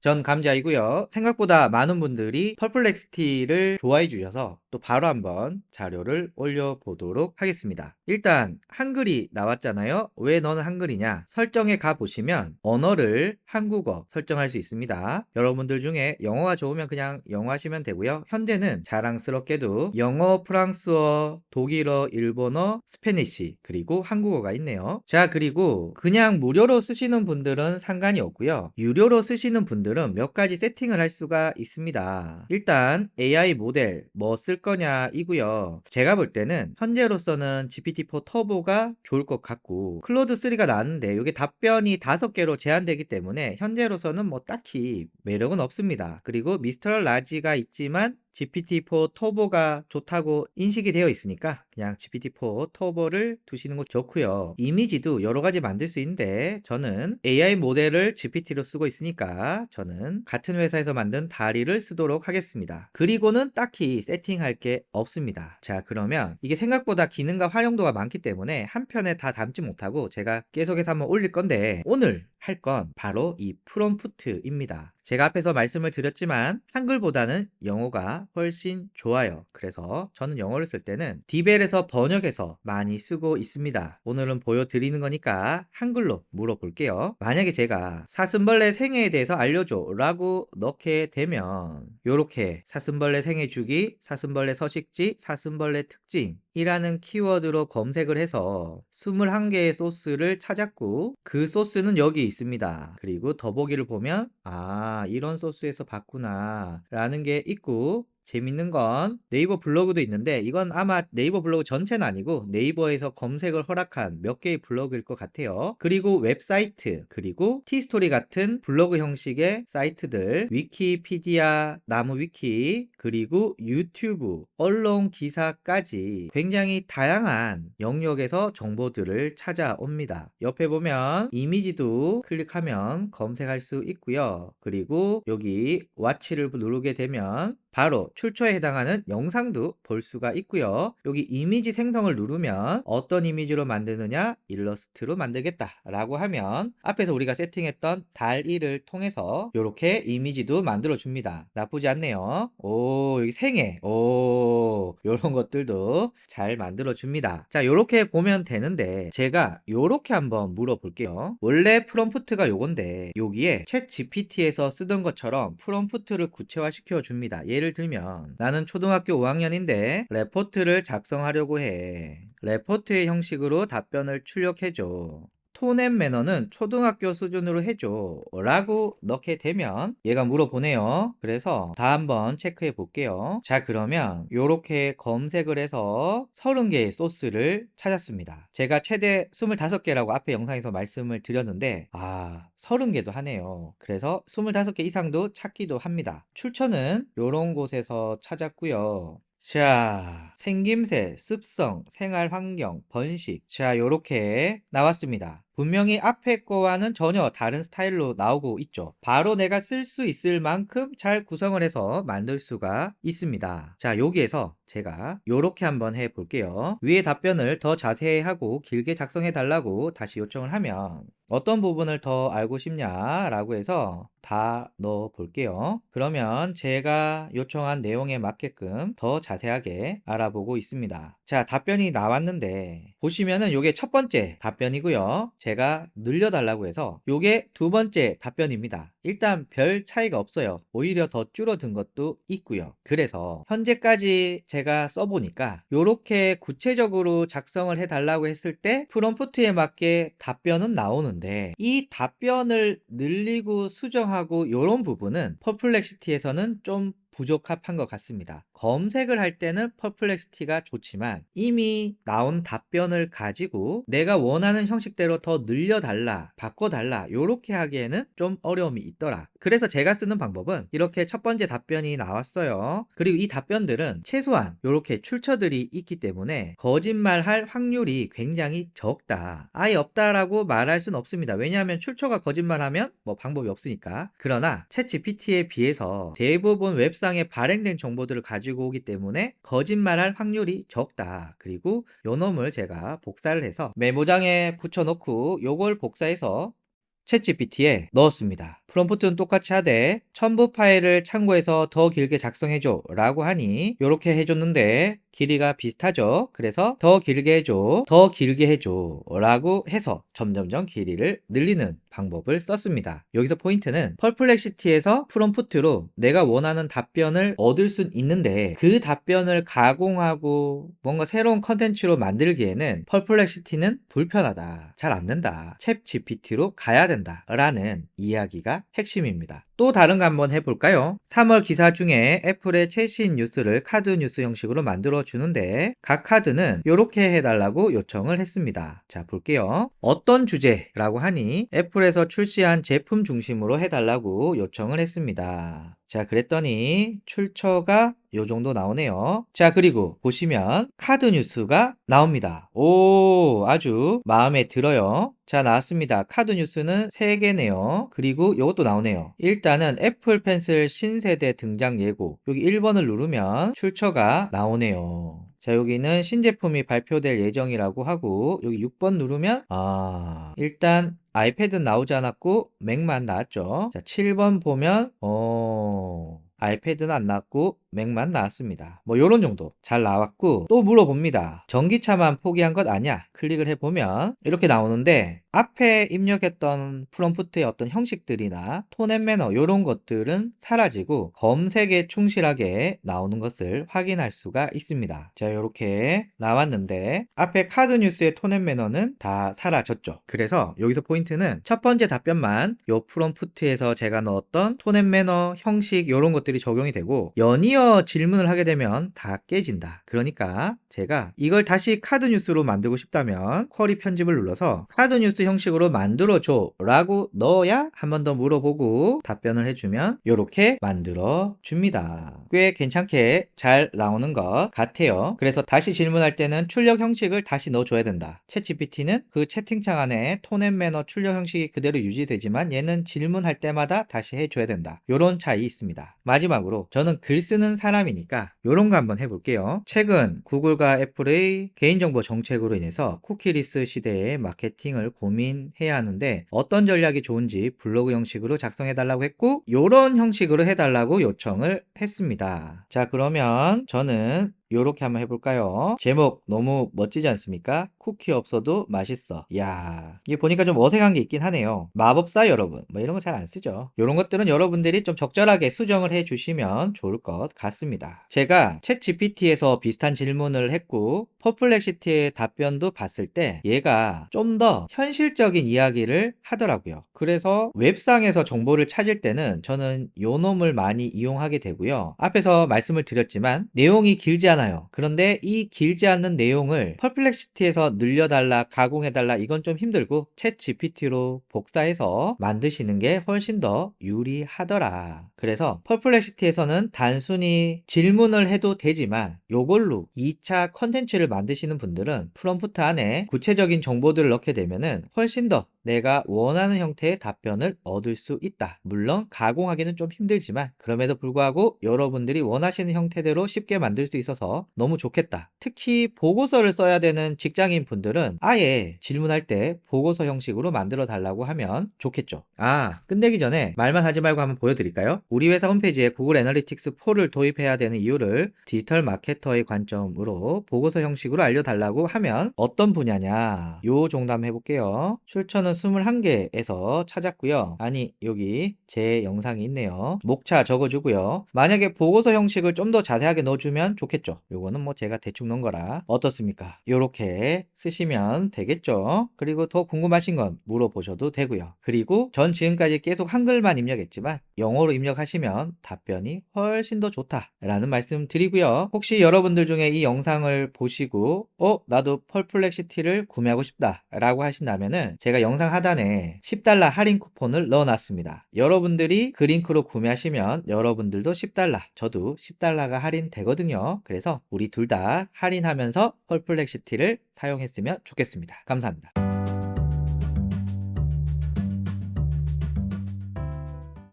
전 감자이고요. 생각보다 많은 분들이 펄플렉스티를 좋아해 주셔서 또 바로 한번 자료를 올려보도록 하겠습니다. 일단 한글이 나왔잖아요. 왜 너는 한글이냐? 설정에 가보시면 언어를 한국어 설정할 수 있습니다. 여러분들 중에 영어가 좋으면 그냥 영어 하시면 되고요. 현재는 자랑스럽게도 영어, 프랑스어, 독일어, 일본어, 스페니시 그리고 한국어가 있네요. 자 그리고 그냥 무료로 쓰시는 분들은 상관이 없고요. 유료로 쓰시는 분들 은 몇 가지 세팅을 할 수가 있습니다. 일단 AI 모델 뭐 쓸 거냐 이고요. 제가 볼 때는 현재로서는 GPT-4 터보가 좋을 것 같고 클로드 3가 나왔는데 이게 답변이 5개로 제한되기 때문에 현재로서는 뭐 딱히 매력은 없습니다. 그리고 미스터 라지가 있지만 GPT-4 터보가 좋다고 인식이 되어 있으니까 그냥 GPT-4 터보를 두시는 거 좋고요. 이미지도 여러 가지 만들 수 있는데 저는 AI 모델을 GPT로 쓰고 있으니까 저는 같은 회사에서 만든 다리를 쓰도록 하겠습니다. 그리고는 딱히 세팅할 게 없습니다. 자 그러면 이게 생각보다 기능과 활용도가 많기 때문에 한 편에 다 담지 못하고 제가 계속해서 한번 올릴 건데 오늘 할 건 바로 이 프롬프트입니다. 제가 앞에서 말씀을 드렸지만 한글보다는 영어가 훨씬 좋아요. 그래서 저는 영어를 쓸 때는 디벨에서 번역해서 많이 쓰고 있습니다. 오늘은 보여드리는 거니까 한글로 물어볼게요. 만약에 제가 사슴벌레 생애에 대해서 알려줘 라고 넣게 되면 요렇게 사슴벌레 생애 주기, 사슴벌레 서식지, 사슴벌레 특징 이라는 키워드로 검색을 해서 21개의 소스를 찾았고 그 소스는 여기 있습니다. 그리고 더보기를 보면 아 이런 소스에서 봤구나 라는 게 있고 재밌는 건 네이버 블로그도 있는데 이건 아마 네이버 블로그 전체는 아니고 네이버에서 검색을 허락한 몇 개의 블로그일 것 같아요. 그리고 웹사이트, 그리고 티스토리 같은 블로그 형식의 사이트들, 위키피디아, 나무위키, 그리고 유튜브, 언론 기사까지 굉장히 다양한 영역에서 정보들을 찾아옵니다. 옆에 보면 이미지도 클릭하면 검색할 수 있고요. 그리고 여기 와치를 누르게 되면 바로 출처에 해당하는 영상도 볼 수가 있고요. 여기 이미지 생성을 누르면 어떤 이미지로 만드느냐 일러스트로 만들겠다 라고 하면 앞에서 우리가 세팅했던 달1을 통해서 이렇게 이미지도 만들어 줍니다. 나쁘지 않네요. 오 여기 생애 오 요런 것들도 잘 만들어 줍니다. 자 요렇게 보면 되는데 제가 요렇게 한번 물어볼게요. 원래 프롬프트가 요건데 여기에 챗 GPT에서 쓰던 것처럼 프롬프트를 구체화시켜 줍니다. 예를 들면 나는 초등학교 5학년인데 레포트를 작성하려고 해. 레포트의 형식으로 답변을 출력해줘. 톤앤 매너는 초등학교 수준으로 해줘. 라고 넣게 되면 얘가 물어보네요. 그래서 다 한번 체크해 볼게요. 자 그러면 이렇게 검색을 해서 30개의 소스를 찾았습니다. 제가 최대 25개라고 앞에 영상에서 말씀을 드렸는데 아 30개도 하네요. 그래서 25개 이상도 찾기도 합니다. 출처는 이런 곳에서 찾았고요. 자, 생김새, 습성, 생활 환경, 번식. 자, 요렇게 나왔습니다. 분명히 앞에 거와는 전혀 다른 스타일로 나오고 있죠. 바로 내가 쓸 수 있을 만큼 잘 구성을 해서 만들 수가 있습니다. 자, 여기에서 제가 요렇게 한번 해 볼게요. 위에 답변을 더 자세히 하고 길게 작성해 달라고 다시 요청을 하면 어떤 부분을 더 알고 싶냐 라고 해서 다 넣어 볼게요. 그러면 제가 요청한 내용에 맞게끔 더 자세하게 알아보고 있습니다. 자, 답변이 나왔는데 보시면은 요게 첫 번째 답변이고요. 제가 늘려 달라고 해서 요게 두 번째 답변입니다. 일단 별 차이가 없어요. 오히려 더 줄어든 것도 있고요. 그래서 현재까지 제가 써보니까 요렇게 구체적으로 작성을 해달라고 했을 때 프롬프트에 맞게 답변은 나오는데 이 답변을 늘리고 수정하고 요런 부분은 퍼플렉시티에서는 좀 부적합한 것 같습니다. 검색을 할 때는 퍼플렉시티가 좋지만 이미 나온 답변을 가지고 내가 원하는 형식대로 더 늘려달라, 바꿔달라 이렇게 하기에는 좀 어려움이 있더라. 그래서 제가 쓰는 방법은 이렇게 첫 번째 답변이 나왔어요. 그리고 이 답변들은 최소한 이렇게 출처들이 있기 때문에 거짓말할 확률이 굉장히 적다. 아예 없다라고 말할 수는 없습니다. 왜냐하면 출처가 거짓말하면 뭐 방법이 없으니까. 그러나 챗 GPT에 비해서 대부분 웹 상에 발행된 정보들을 가지고 오기 때문에 거짓말할 확률이 적다. 그리고 요 놈을 제가 복사를 해서 메모장에 붙여놓고 요걸 복사해서 챗GPT에 넣었습니다. 프롬프트는 똑같이 하되 첨부 파일을 참고해서 더 길게 작성해줘 라고 하니 이렇게 해줬는데 길이가 비슷하죠. 그래서 더 길게 해줘, 더 길게 해줘 라고 해서 점점점 길이를 늘리는 방법을 썼습니다. 여기서 포인트는 펄플렉시티에서 프롬프트로 내가 원하는 답변을 얻을 순 있는데 그 답변을 가공하고 뭔가 새로운 컨텐츠로 만들기에는 펄플렉시티는 불편하다. 잘 안 된다. 챗 GPT로 가야 된다. 라는 이야기가 핵심입니다. 또 다른 거 한번 해볼까요? 3월 기사 중에 애플의 최신 뉴스를 카드 뉴스 형식으로 만들어 주는데 각 카드는 이렇게 해달라고 요청을 했습니다. 자 볼게요. 어떤 주제라고 하니 애플에서 출시한 제품 중심으로 해달라고 요청을 했습니다. 자, 그랬더니 출처가 요 정도 나오네요. 자, 그리고 보시면 카드 뉴스가 나옵니다. 오, 아주 마음에 들어요. 자, 나왔습니다. 카드 뉴스는 3개네요. 그리고 요것도 나오네요. 일단은 애플 펜슬 신세대 등장 예고. 여기 1번을 누르면 출처가 나오네요. 자, 여기는 신제품이 발표될 예정이라고 하고, 여기 6번 누르면, 아, 일단 아이패드는 나오지 않았고, 맥만 나왔죠. 자, 7번 보면, 어, 아이패드는 안 나왔고 맥만 나왔습니다. 뭐 요런 정도 잘 나왔고 또 물어봅니다. 전기차만 포기한 것 아니야? 클릭을 해보면 이렇게 나오는데 앞에 입력했던 프롬프트의 어떤 형식들이나 톤 앤 매너 요런 것들은 사라지고 검색에 충실하게 나오는 것을 확인할 수가 있습니다. 자 이렇게 나왔는데 앞에 카드 뉴스의 톤 앤 매너는 다 사라졌죠. 그래서 여기서 포인트는 첫 번째 답변만 요 프롬프트에서 제가 넣었던 톤 앤 매너 형식 요런 것들이 적용이 되고 연이어 질문을 하게 되면 다 깨진다. 그러니까 제가 이걸 다시 카드 뉴스로 만들고 싶다면 쿼리 편집을 눌러서 카드 뉴스 형식으로 만들어줘 라고 넣어야 한 번 더 물어보고 답변을 해주면 이렇게 만들어 줍니다. 꽤 괜찮게 잘 나오는 것 같아요. 그래서 다시 질문할 때는 출력 형식을 다시 넣어줘야 된다. 챗GPT는 그 채팅창 안에 톤앤 매너 출력 형식이 그대로 유지되지만 얘는 질문할 때마다 다시 해줘야 된다. 이런 차이 있습니다. 마지막으로 저는 글 쓰는 사람이니까 이런 거 한번 해볼게요. 최근 구글과 애플의 개인정보 정책으로 인해서 쿠키리스 시대의 마케팅을 고민해야 하는데 어떤 전략이 좋은지 블로그 형식으로 작성해 달라고 했고 이런 형식으로 해달라고 요청을 했습니다. 자 그러면 저는 요렇게 한번 해볼까요? 제목 너무 멋지지 않습니까? 쿠키 없어도 맛있어. 야 이게 보니까 좀 어색한 게 있긴 하네요. 마법사 여러분, 뭐 이런 거 잘 안 쓰죠. 이런 것들은 여러분들이 좀 적절하게 수정을 해주시면 좋을 것 같습니다. 제가 챗 GPT에서 비슷한 질문을 했고 퍼플렉시티의 답변도 봤을 때 얘가 좀 더 현실적인 이야기를 하더라고요. 그래서 웹상에서 정보를 찾을 때는 저는 요 놈을 많이 이용하게 되고요. 앞에서 말씀을 드렸지만 내용이 길지 않아요. 그런데 이 길지 않는 내용을 퍼플렉시티에서 늘려달라, 가공해달라 이건 좀 힘들고 챗 GPT로 복사해서 만드시는 게 훨씬 더 유리하더라. 그래서 퍼플렉시티에서는 단순히 질문을 해도 되지만 요걸로 2차 컨텐츠를 만드시는 분들은 프롬프트 안에 구체적인 정보들을 넣게 되면은 훨씬 더 내가 원하는 형태의 답변을 얻을 수 있다. 물론 가공하기는 좀 힘들지만 그럼에도 불구하고 여러분들이 원하시는 형태대로 쉽게 만들 수 있어서 너무 좋겠다. 특히 보고서를 써야 되는 직장인 분들은 아예 질문할 때 보고서 형식으로 만들어 달라고 하면 좋겠죠. 아, 끝내기 전에 말만 하지 말고 한번 보여드릴까요? 우리 회사 홈페이지에 구글 애널리틱스 4를 도입해야 되는 이유를 디지털 마케터의 관점으로 보고서 형식으로 알려달라고 하면 어떤 분야냐? 요 정답 해볼게요. 출처 는 21개에서 찾았고요. 아니 여기 제 영상이 있네요. 목차 적어주고요. 만약에 보고서 형식을 좀 더 자세하게 넣어주면 좋겠죠. 요거는 뭐 제가 대충 넣은 거라 어떻습니까? 요렇게 쓰시면 되겠죠. 그리고 더 궁금하신 건 물어보셔도 되고요. 그리고 전 지금까지 계속 한글만 입력했지만 영어로 입력하시면 답변이 훨씬 더 좋다라는 말씀 드리고요. 혹시 여러분들 중에 이 영상을 보시고 어 나도 펄플렉시티를 구매하고 싶다 라고 하신다면은 제가 영상 하단에 10달러 할인 쿠폰을 넣어놨습니다. 여러분들이 그 링크로 구매하시면 여러분들도 10달러 저도 10달러가 할인 되거든요. 그래서 우리 둘 다 할인하면서 펄플렉시티를 사용했으면 좋겠습니다. 감사합니다.